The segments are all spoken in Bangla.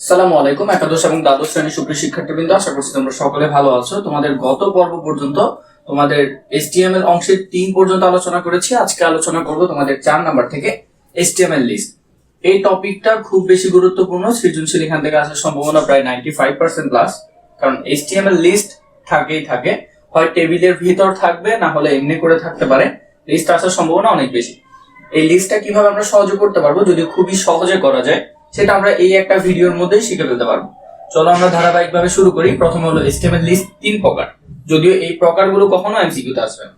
সালামু আলাইকুম, একাদশ এবং দ্বাদশ শ্রেণির সুপ্রিয় শিক্ষার্থীবৃন্দ, আশা করছি তোমরা সকলে ভালো আছো। তোমাদের গত পর্ব পর্যন্ত তোমাদের এসটিএমএল অংশের তিন পর্যন্ত আলোচনা করেছি। আজকে আলোচনা করব তোমাদের চার নাম্বার থেকে এসটিএমএল লিস্ট এই টপিকটা খুব বেশি গুরুত্বপূর্ণ, সৃজনশীল, এখান থেকে আসার সম্ভাবনা প্রায় নাইনটি ফাইভ পার্সেন্ট প্লাস কারণ এসটিএমএল লিস্ট থাকেই থাকে, হয় টেবিলের ভিতর থাকবে, না হলে এমনি করে থাকতে পারে। লিস্ট আসার সম্ভাবনা অনেক বেশি। এই লিস্টটা কীভাবে আমরা সহজে করতে পারব, যদি খুবই সহজে করা যায় সেটা আমরা এই একটা ভিডিওর মধ্যেই শিখে ফেলতে পারব। চলো আমরা ধারাবাহিকভাবে শুরু করি। প্রথমে হলো এস্টিমেট লিস্ট, তিন প্রকার। যদিও এই প্রকারগুলো কখনো এমসিকিউতে আসবে না।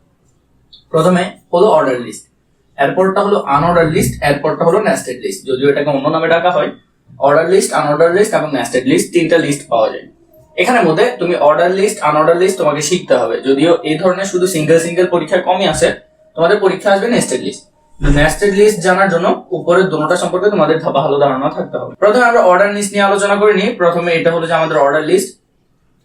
প্রথমে হলো অর্ডার লিস্ট। এরপরটা হলো আনঅর্ডার লিস্ট, এরপরটা হলো নেস্টেড লিস্ট। যদিও এটাকে অন্য নামে ডাকা হয়, অর্ডার লিস্ট, আনঅর্ডার লিস্ট এবং নেস্টেড লিস্ট তিনটা লিস্ট পাওয়া যায়। এখানের মধ্যে তুমি অর্ডার লিস্ট, আনঅর্ডার লিস্ট তোমাকে শিখতে হবে। যদিও এই ধরনের শুধু সিঙ্গেল সিঙ্গেল পরীক্ষা কমই আছে তোমাদের পরীক্ষা আসবে নেস্টেড লিস্ট। নেস্টেড লিস্ট জানার জন্য উপরের দুটোটা সম্পর্কে তোমাদের ভালো ধারণা থাকতে হবে। প্রথমে আমরা অর্ডার লিস্ট নিয়ে আলোচনা করে নিই। প্রথমে এটা হলো যে আমাদের অর্ডার লিস্ট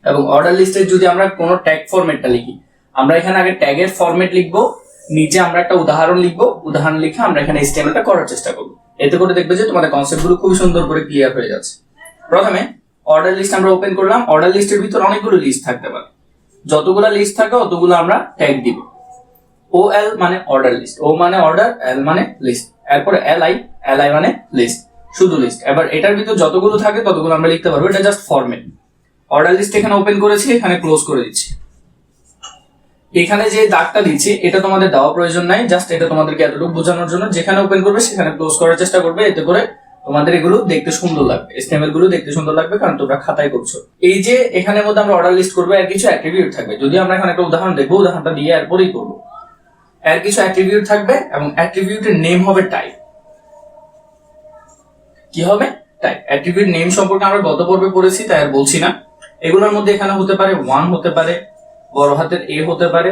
এবং অর্ডার লিস্টের যদি আমরা কোনো ট্যাগ ফরম্যাটটা লিখি, আমরা এখানে আগে ট্যাগের ফরম্যাট লিখব, নিচে আমরা একটা উদাহরণ লিখব, উদাহরণ লিখে আমরা এখানে এসটিএমএলটা করার চেষ্টা করব। এতে করে দেখবে যে তোমাদের কনসেপ্টগুলো খুব সুন্দর করে ক্লিয়ার হয়ে যাচ্ছে। প্রথমে অর্ডার লিস্ট আমরা ওপেন করলাম। অর্ডার লিস্টের ভিতর অনেকগুলো লিস্ট থাকতে পারে। যতগুলো লিস্ট থাকে, অতগুলো আমরা ট্যাগ দিব। ও এল মানে অর্ডার লিস্ট ও মানে অর্ডার এল মানে লিস্ট এরপরে এল আই এল আই মানে লিস্ট শুধু লিস্ট এবার এটার ভিতর যতগুলো থাকে ততগুলো আমরা লিখতে পারব, এটা জাস্ট ফরম্যাট অর্ডার লিস্ট এখানে ওপেন করেছি, এখানে ক্লোজ করে দিচ্ছি। এখানে যে দাগটা দিচ্ছি, এটা তোমাদের দেওয়া প্রয়োজন নাই জাস্ট এটা তোমাদেরকে এতটুকু বোঝানোর জন্য, যেখানে ওপেন করবে সেখানে ক্লোজ করার চেষ্টা করবে, এতে করে তোমাদের এগুলো দেখতে সুন্দর লাগবে এসটিএমএলগুলো দেখতে সুন্দর লাগবে, কারণ তোমরা খাতায় করছ। এই যে এখানের মধ্যে আমরা অর্ডার লিস্ট করব আর কিছু অ্যাট্রিবিউট থাকবে। যদি আমরা এখানে একটা উদাহরণ দেখব, উদাহরণটা দিয়ে এরপরেই করব। এর কিছু অ্যাট্রিবিউট থাকবে এবং অ্যাট্রিবিউটের নেম হবে টাইপ কি হবে? টাইপ অ্যাট্রিবিউট নেম সম্পর্কে আমরা গত পর্বে পড়েছি, তাই আর বলছি না। এগুলোর মধ্যে এখানে হতে পারে ওয়ান হতে পারে, বড় হাতের এ হতে পারে,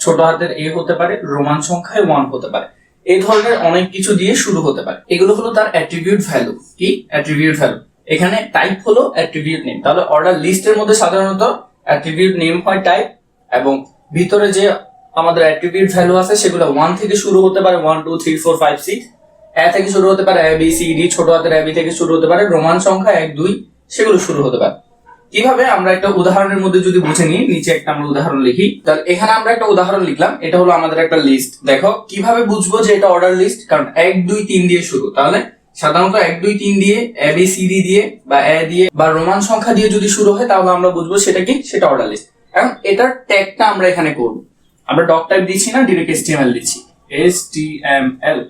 ছোট হাতের এ হতে পারে, রোমান সংখ্যায় ওয়ান হতে পারে। এই ধরনের অনেক কিছু দিয়ে শুরু হতে পারে। এগুলো হলো তার অ্যাট্রিবিউট ভ্যালু কি? অ্যাট্রিবিউট ভ্যালু এখানে টাইপ হলো অ্যাট্রিবিউট নেম তাহলে অর্ডার লিস্টের মধ্যে সাধারণত অ্যাট্রিবিউট নেম হয় টাইপ এবং ভিতরে যে আমাদের অ্যাট্রিবিউট ভ্যালু আছে, সেগুলো ওয়ান থেকে শুরু হতে পারে one two three four five six A থেকে শুরু হতে পারে এ বি সি ডি ছোট হাতের এ বি থেকে শুরু হতে পারে। রোমান সংখ্যা এক, দুই, সেগুলো শুরু হতে পারে। কীভাবে আমরা একটা উদাহরণের মধ্যে যদি বুঝে নিই, নিচে একটা আমরা উদাহরণ লিখি। তাহলে এখানে আমরা একটা উদাহরণ লিখলাম, এটা হলো আমাদের একটা লিস্ট দেখো, কীভাবে বুঝব যে এটা অর্ডার লিস্ট কারণ এক, দুই, তিন দিয়ে শুরু। তাহলে সাধারণত এক, দুই, তিন দিয়ে এ বি সি ডি দিয়ে বা এ দিয়ে বা রোমান সংখ্যা দিয়ে যদি শুরু হয়, তাহলে আমরা বুঝব সেটা কি? সেটা অর্ডার লিস্ট এখন এটার ট্যাগটা আমরা এখানে করব। আমরা ডক টাইপ দিচ্ছি না ডিরেক্ট এসটিএমএল দিচ্ছি। এসটিএমএল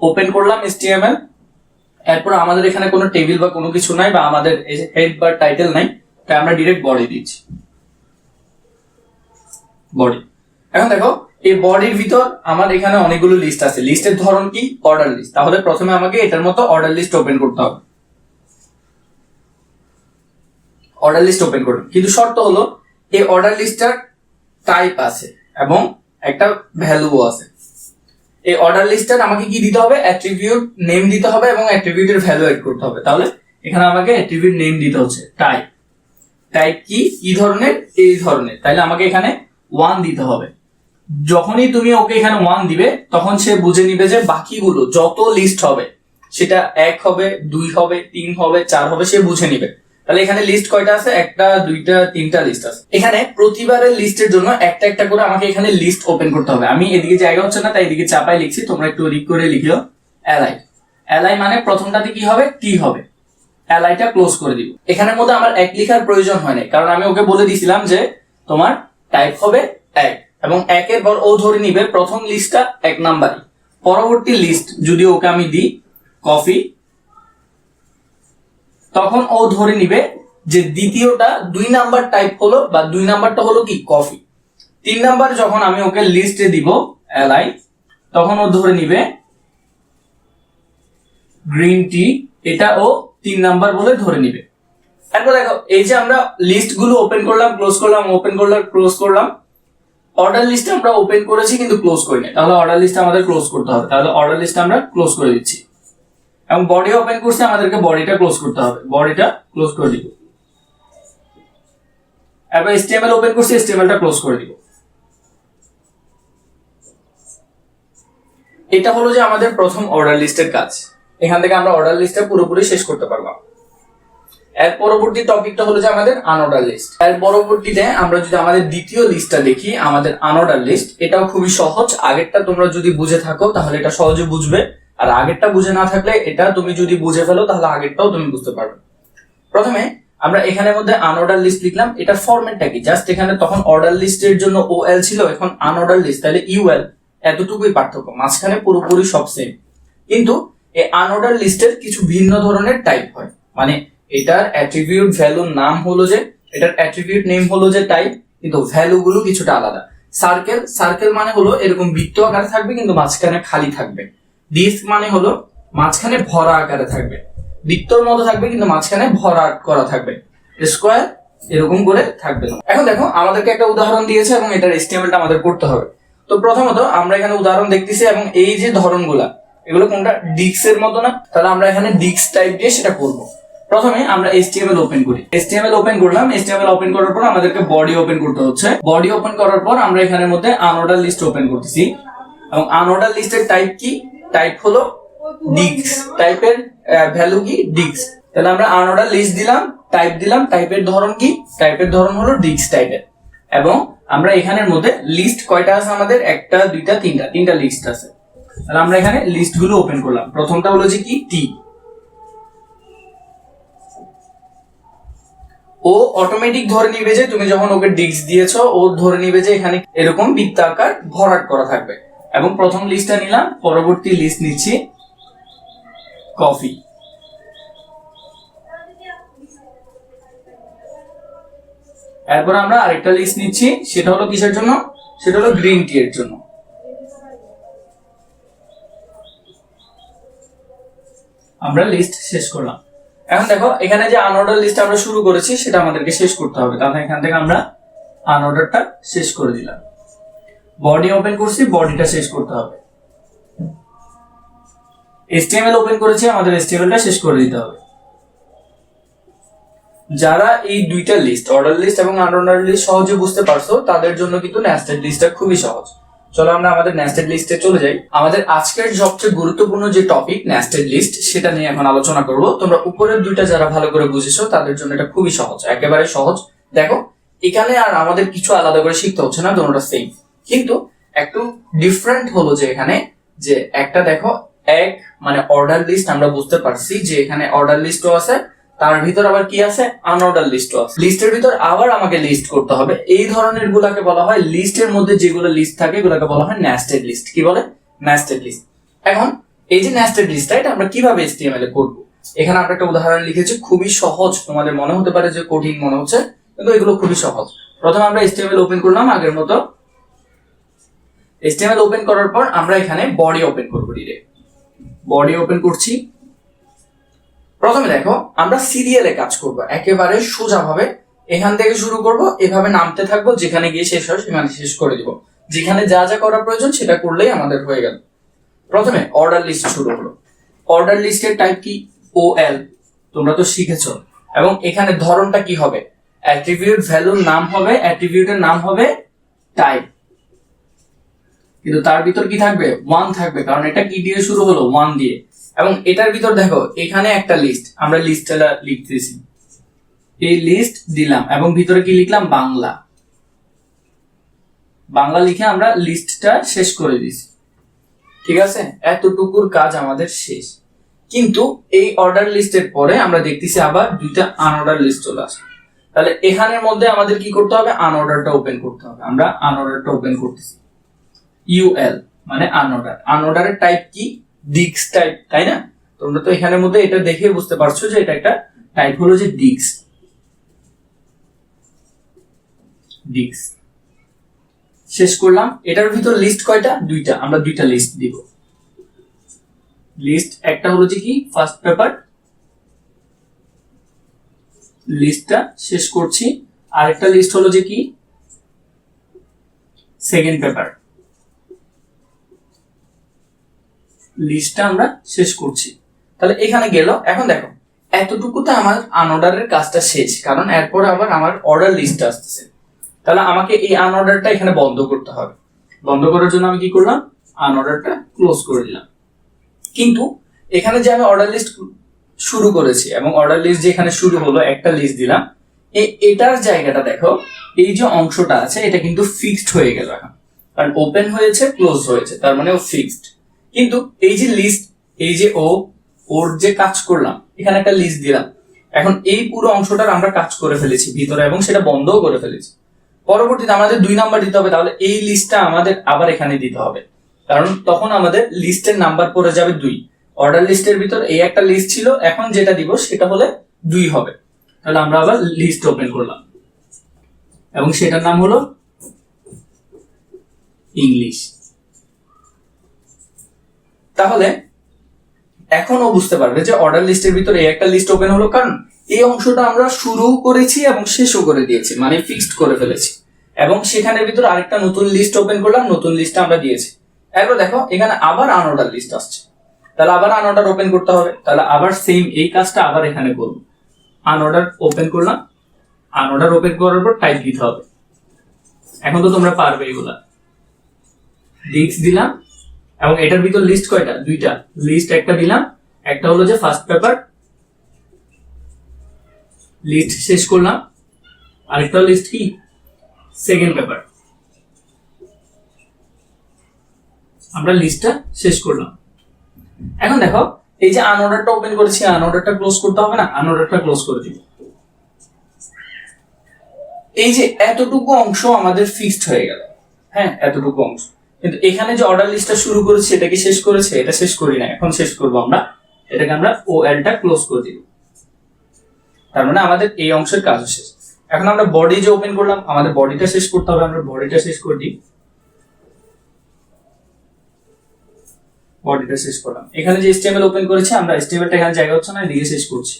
ওপেন করলাম এসটিএমএল এরপর আমাদের এখানে কোনো টেবিল বা কোনো কিছু নাই বা আমাদের হেড বা টাইটেল নাই, তাই আমরা ডিরেক্ট বডি দিচ্ছি। বডি এখন দেখো, এই বডির ভিতর আমার এখানে অনেকগুলো লিস্ট আছে। লিস্টের ধরন কি? অর্ডার লিস্ট তাহলে প্রথমে আমাকে এটার মতো অর্ডার লিস্ট ওপেন করতে হবে। অর্ডার লিস্ট ওপেন করুন। কিন্তু শর্ত হলো, এই অর্ডার লিস্টটার টাইপ আছে। এবং একটা ভ্যালুও আছে। এই অর্ডার লিস্টার আমাকে কি দিতে হবে? অ্যাট্রিবিউট নেম দিতে হবে এবং অ্যাট্রিবিউটের ভ্যালু এড করতে হবে। তাহলে এখানে আমাকে অ্যাট্রিবিউট নেম দিতে হচ্ছে। টাইপ টাইপ কি? কি ধরনের? এই ধরনের। তাহলে আমাকে এখানে ওয়ান দিতে হবে। যখনই তুমি ওকে এখানে ওয়ান দিবে, তখন সে বুঝে নিবে যে বাকিগুলো যত লিস্ট হবে, সেটা এক হবে, দুই হবে, তিন হবে, চার হবে, সে বুঝে নিবে। তাহলে এখানে লিস্ট কয়টা আছে? একটা, দুইটা, তিনটা লিস্ট আছে। এখানে প্রতিবারের লিস্টের জন্য একটা একটা করে আমাকে এখানে লিস্ট ওপেন করতে হবে। আমি এদিকে জায়গা হচ্ছে না, তাই এদিকে চাপাই লিখছি। তোমরা একটু রিক করে লিখিও। এলআই এলআই মানে প্রথমটাতে কি হবে? টি হবে। এলআইটা ক্লোজ করে দিব। এখানের মধ্যে আমার এক লিখার প্রয়োজন হয় না কারণ আমি ওকে বলে দিছিলাম যে তোমার টাইপ হবে এক। এবং একের পর ও ধরে নিবে প্রথম লিস্টটা এক নাম্বারই। পরবর্তী লিস্ট যদি ওকে আমি দিই কফি তখন ও ধরে নিবে যে দ্বিতীয়টা দুই নাম্বার টাইপ হলো বা দুই নাম্বারটা হলো কি? কফি তিন নাম্বার যখন আমি ওকে লিস্টে দিব এলআই তখন ও ধরে নিবে গ্রিন টি এটা ও তিন নাম্বার বলে ধরে নিবে। তারপর দেখো, এই যে আমরা লিস্টগুলো ওপেন করলাম ক্লোজ করলাম ওপেন করলাম ক্লোজ করলাম অর্ডার লিস্ট আমরা ওপেন করেছি কিন্তু ক্লোজ করিনি। তাহলে অর্ডার লিস্ট আমাদের ক্লোজ করতে হবে। তাহলে অর্ডার লিস্ট আমরা ক্লোজ করে দিচ্ছি। এবং বডি ওপেন করছে, আমাদেরকে বডিটা ক্লোজ করতে হবে। বডিটা ক্লোজ করে দিব। এবার এসটিএমএল ওপেন করছি এসটিএমএলটা ক্লোজ করে দিব। এটা হলো যে আমাদের প্রথম অর্ডার লিস্টের কাজ। এখান থেকে আমরা অর্ডার লিস্টটা পুরোপুরি শেষ করতে পারব। এর পরবর্তী টপিকটা হলো যে আমাদের আনঅর্ডার লিস্ট এর পরবর্তীতে আমরা যদি আমাদের দ্বিতীয় লিস্টটা দেখি, আমাদের আনঅর্ডার লিস্ট এটাও খুবই সহজ। আগেরটা তোমরা যদি বুঝে থাকো, তাহলে এটা সহজে বুঝবে। আর আগেরটা বুঝে না থাকলে এটা তুমি যদি বুঝে ফেলো, তাহলে আগেরটাও তুমি বুঝতে পারবে। প্রথমে আমরা এখানের মধ্যে আনঅর্ডার লিস্ট লিখলাম। এটা ফরম্যাটটা কি? জাস্ট এখানে তখন অর্ডার লিস্টের জন্য ও এল ছিল, এখন আনঅর্ডার লিস্ট তাহলে ইউএল এতটুকুই পার্থক্য। মাঝখানে পুরোপুরি সব সেম কিন্তু এই আনঅর্ডার লিস্টের কিছু ভিন্ন ধরনের টাইপ হয়। মানে এটার অ্যাট্রিবিউট ভ্যালুর নাম হলো যে, এটার অ্যাট্রিবিউট নেম হলো যে টাইপ কিন্তু ভ্যালু গুলো কিছুটা আলাদা। সার্কেল সার্কেল মানে হলো এরকম বৃত্ত আকারে থাকবে, কিন্তু মাঝখানে খালি থাকবে। ডিস্ক মানে হলো মাঝখানে ভরা আকারে থাকবে। বৃত্তর মতো থাকবে, কিন্তু মাঝখানে ভরা করা থাকবে। স্কোয়ার এরকম করে থাকবে। এখন দেখো, আমাদেরকে একটা উদাহরণ দিয়েছে এবং এটার এস্টিমেলটা আমাদের করতে হবে। তো প্রথমত আমরা এখানে উদাহরণ দেখতেছি এবং এই যে ধরনগুলা, এগুলো কোনটা? ডিক্স এর মতো না? তাহলে আমরা এখানে ডিক্স টাইপ দিয়ে সেটা করব। প্রথমে আমরা HTML ওপেন করি। HTML ওপেন করলাম। HTML ওপেন করার পর আমাদেরকে বডি ওপেন করতে হচ্ছে। বডি ওপেন করার পর আমরা এখানের মধ্যে আনঅর্ডার লিস্ট ওপেন করতেছি। এবং আনঅর্ডার লিস্টের টাইপ কি? টাইপ হলো ডিক্স টাইপের ভ্যালু কি? ডিক্স তাহলে আমরা আনঅর্ডার লিস্ট দিলাম টাইপ দিলাম টাইপের ধরন কি? টাইপের ধরন হলো ডিক্স টাইপের এবং আমরা এখানের মধ্যে লিস্ট কয়টা আছে আমাদের? একটা, দুইটা, তিনটা। তিনটা লিস্ট আছে। তাহলে আমরা এখানে লিস্টগুলো ওপেন করলাম। প্রথমটা হলো যে কি? টি ও অটোমেটিক ধরে নিবে যে তুমি যখন ওকে ডিস্ক দিয়েছ, ও ধরে নিবে যে এখানে এরকম বৃত্তাকার ভরাট করা থাকবে। এবং প্রথম লিস্টটা নিলাম, পরবর্তী লিস্ট নিচ্ছি কফি এরপর আমরা আরেকটা লিস্ট নিচ্ছি, সেটা হলো কিসের জন্য? সেটা হলো গ্রিন টি এর জন্য। আমরা লিস্ট শেষ করলাম। এখন দেখো, এখানে যে আনঅর্ডার লিস্ট আমরা শুরু করেছি, সেটা আমাদেরকে শেষ করতে হবে। তাহলে এখান থেকে আমরা আনঅর্ডারটা শেষ করে দিলাম। বডি ওপেন করছি বডিটা শেষ করতে হবে। HTML ওপেন করেছি, আমাদের HTMLটা শেষ করে দিতে হবে। যারা এই দুইটা লিস্ট অর্ডার লিস্ট এবং আনঅর্ডার লিস্ট সহজে বুঝতে পারছ, তাদের জন্য কিন্তু নেস্টেড লিস্টটা খুবই সহজ। চলো আমরা আমাদের নেস্টেড লিস্টে চলে যাই। আমাদের আজকের সবচেয়ে গুরুত্বপূর্ণ যে টপিক নেস্টেড লিস্ট সেটা নিয়ে এখন আলোচনা করব। তোমরা উপরের দুইটা যারা ভালো করে বুঝেছ, তাদের জন্য এটা খুবই সহজ, একেবারে সহজ। দেখো, এখানে আর আমাদের কিছু আলাদা করে শিখতে হচ্ছে না, দুটোটা সেম কিন্তু একটু ডিফারেন্ট হলো যে এখানে, যে একটা দেখো, এক মানে অর্ডার লিস্ট আমরা বুঝতে পারছি যে এখানে অর্ডার লিস্টও আছে, তার ভিতর আবার কি আছে? আনঅর্ডার লিস্টও আছে। লিস্টের ভিতর আবার আমাকে লিস্ট করতে হবে। এই ধরনের গুলাকে বলা হয় লিস্টের মধ্যে যেগুলো লিস্ট থাকে, এগুলোকে বলা হয় নেস্টেড লিস্ট কি বলে? নেস্টেড লিস্ট এখন, এই যে নেস্টেড লিস্টটা এটা আমরা কীভাবে HTML এ করব? এখানে আমরা একটা উদাহরণ লিখেছি, খুবই সহজ। তোমাদের মনে হতে পারে যে কঠিন মনে হচ্ছে, কিন্তু এগুলো খুবই সহজ। প্রথমে আমরা HTML ওপেন করলাম, আগের মতো HTML ওপেন করার পর আমরা এখানে বডি ওপেন করব ডিরেক্ট বডি ওপেন করছি। প্রথমে দেখো, আমরা সিরিয়ালে কাজ করব। একেবারে সোজাভাবে এখান থেকে শুরু করব, এভাবে নামতে থাকব, যেখানে গিয়ে শেষ হয় সেখানে শেষ করে দিব। যেখানে যা যা করা প্রয়োজন সেটা করলেই আমাদের হয়ে গেল। প্রথমে অর্ডার লিস্ট শুরু হলো। অর্ডার লিস্টের টাইপ কি? ও এল তোমরা তো শিখেছো। এবং এখানে ধরনটা কি হবে? অ্যাট্রিবিউট ভ্যালুর নাম হবে। অ্যাট্রিবিউটের নাম হবে টাইপ কিন্তু তার ভিতর কি থাকবে? ওয়ান থাকবে, কারণ এটা কি দিয়ে শুরু হলো? ওয়ান দিয়ে। এবং এটার ভিতর দেখো, এখানে একটা লিস্ট আমরা লিস্টটা লিখতেছি। এই লিস্ট দিলাম, এবং ভিতরে কি লিখলাম? বাংলা। বাংলা লিখে আমরা লিস্টটা শেষ করে দিছি ঠিক আছে? এতটুকুর কাজ আমাদের শেষ। কিন্তু এই অর্ডার লিস্টের পরে আমরা দেখতেছি আবার দুইটা আনঅর্ডার লিস্ট চলে আসে। তাহলে এখানের মধ্যে আমাদের কি করতে হবে? আনঅর্ডারটা ওপেন করতে হবে। আমরা আনঅর্ডারটা ওপেন করতেছি। ইউএল মানে আনঅর্ডার আনঅর্ডারের টাইপ কি? ডিক্স টাইপ তাই না? তোমরা তো এখানের মধ্যে এটা দেখে বুঝতে পারছ যে এটা একটা টাইপ হলো যে ডিক্স ডিক্স শেষ করলাম। এটার ভিতর লিস্ট কয়টা? দুইটা। আমরা দুইটা লিস্ট দিব। লিস্ট একটা হলো যে কি? ফার্স্ট পেপার লিস্টটা শেষ করছি। আরেকটা লিস্ট হলো যে কি? সেকেন্ড পেপার লিস্টটা আমরা শেষ করছি। তাহলে এখানে গেল। এখন দেখো, এতটুকুতে আমার আনঅর্ডারের কাজটা শেষ, কারণ এরপর আবার আমার অর্ডার লিস্ট আসতেছে। তাহলে আমাকে এই আনঅর্ডারটা এখানে বন্ধ করতে হবে। বন্ধ করার জন্য আমি কি করলাম? আনঅর্ডারটা ক্লোজ করে দিলাম কিন্তু এখানে যে আমি অর্ডার লিস্ট শুরু করেছি এবং অর্ডার লিস্ট যেখানে শুরু হলো, একটা লিস্ট দিলাম এটার জায়গাটা দেখো, এই যে অংশটা আছে, এটা কিন্তু ফিক্সড হয়ে গেল এখন। কারণ ওপেন হয়েছে ক্লোজ হয়েছে, তার মানে ও ফিক্সড কিন্তু এই যে লিস্ট এই যে ও ওর যে কাজ করলাম, এখানে একটা লিস্ট দিলাম। এখন এই পুরো অংশটার আমরা কাজ করে ফেলেছি ভিতরে এবং সেটা বন্ধও করে ফেলেছি। পরবর্তীতে আমাদের দুই নাম্বার দিতে হবে, তাহলে এই লিস্টটা আমাদের আবার এখানে দিতে হবে। কারণ তখন আমাদের লিস্টের নাম্বার পড়ে যাবে দুই। অর্ডার লিস্টের ভিতর এই একটা লিস্ট ছিল, এখন যেটা দিব সেটা হলে দুই হবে। তাহলে আমরা আবার লিস্ট ওপেন করলাম। এবং সেটার নাম হলো ইংলিশ তাহলে এখন বুঝতে পারবে যে অর্ডার লিস্টের ভিতরে একটা লিস্ট ওপেন হলো, কারণ এই অংশটা আমরা শুরু করেছি এবং শেষও করে দিয়েছি মানে ফিক্সড করে ফেলেছি। এবং সেখানের ভিতর আরেকটা নতুন লিস্ট ওপেন করলাম, নতুন লিস্টটা আমরা দিয়েছি। এরপর দেখো, এখানে আবার আনঅর্ডার লিস্ট আসছে। তাহলে আবার আনঅর্ডার ওপেন করতে হবে, তাহলে আবার সেম এই কাজটা আবার এখানে করব। আনঅর্ডার ওপেন করলাম আনঅর্ডার ওপেন করার পর টাইপ দিতে হবে। এখন তো তোমরা পারবে এগুলা। ডিক্স দিলাম এবং এটার ভিতর লিস্ট কয়টা? দুইটা। লিস্ট একটা দিলাম, একটা হলো যে ফার্স্ট পেপার লিস্ট শেষ করলাম। আরেকটা লিস্ট কি? সেকেন্ড পেপার আমরা লিস্টটা শেষ করলাম। এখন দেখো, এই যে আনঅর্ডারটা ওপেন করেছি আনঅর্ডারটা ক্লোজ করতে হবে না? আনঅর্ডারটা ক্লোজ করে দিব। এই যে এতটুকু অংশ আমাদের ফিক্সড হয়ে গেল। হ্যাঁ এতটুকু অংশ। কিন্তু এখানে যে অর্ডার লিস্টটা শুরু করেছি, এটা কি শেষ করেছে? এটা শেষ করি না এখন শেষ করব আমরা। এটাকে আমরা ও এলটা ক্লোজ করে দিব। তার মানে আমাদের এই অংশের কাজ শেষ। এখন আমরা বডি যে ওপেন করলাম, আমাদের বডিটা শেষ করতে হবে। আমরা বডিটা শেষ করে দিই। বডিটা শেষ করলাম। এখানে যে এসটিএমএল ওপেন করেছি, আমরা এসটিএমএলটা এখানে জায়গা হচ্ছে না, এদিকে শেষ করছি।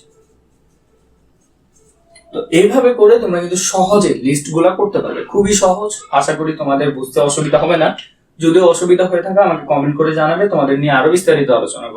তো এইভাবে করে তোমরা কিন্তু সহজে লিস্টগুলা করতে পারবে। খুবই সহজ। আশা করি তোমাদের বুঝতে অসুবিধা হবে না। যদিও অসুবিধা হয়ে থাকে আমাকে কমেন্ট করে জানাবে। তোমাদের নিয়ে আরও বিস্তারিত আলোচনা করব।